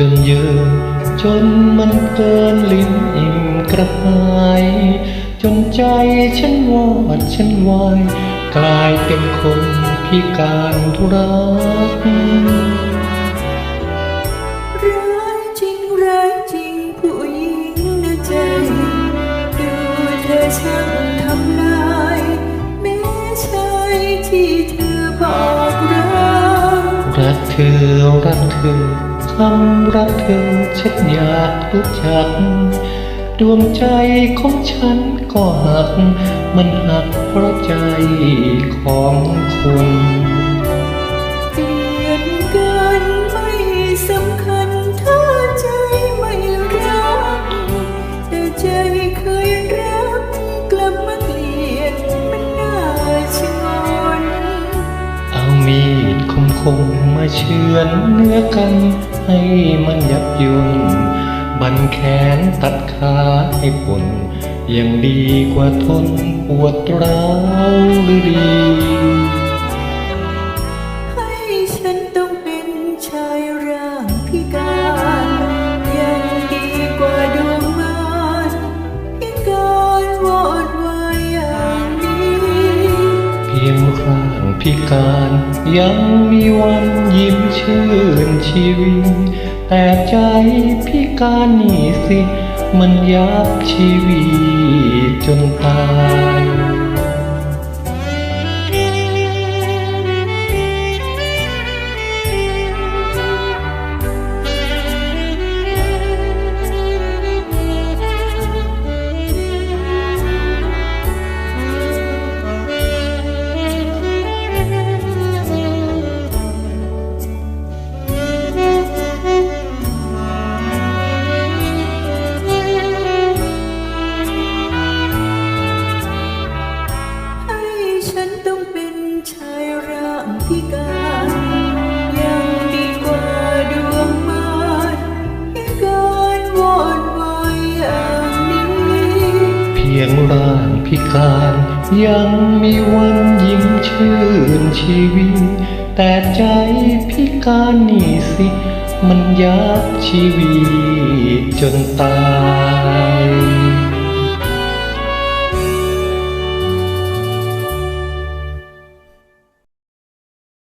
จนเยินจนมันเกินลิ้นอิ่มกระหาย จนใจฉันวอดฉันวาย กลายเป็นคนพิการทุรักร้ายจริงร้ายจริงผู้หญิงนะใจ ดูเธอช่างทำลายแม้ชายที่เธอบอกรักรักเธอรักเธอ คำรักเธอฉันอยากรู้จัก ดวงใจของฉันก็หัก มันหักเพราะใจของคุณ มคมๆมาเชือนเนื้อกันให้มันยับยุนบันแขนตัดขาให้ปนยังดีกว่าทนปวดร้าวหรือดี ยมร่างพิการยังมีวันยิ้มชื่นชีวิต แต่ใจพิการนี่สิ มันยับชีวิตจนตาย งร่างพิการ ยังมีวันยิ้มชื่นชีวิต แต่ใจพิการนี่สิ มันยับชีวิตจนตาย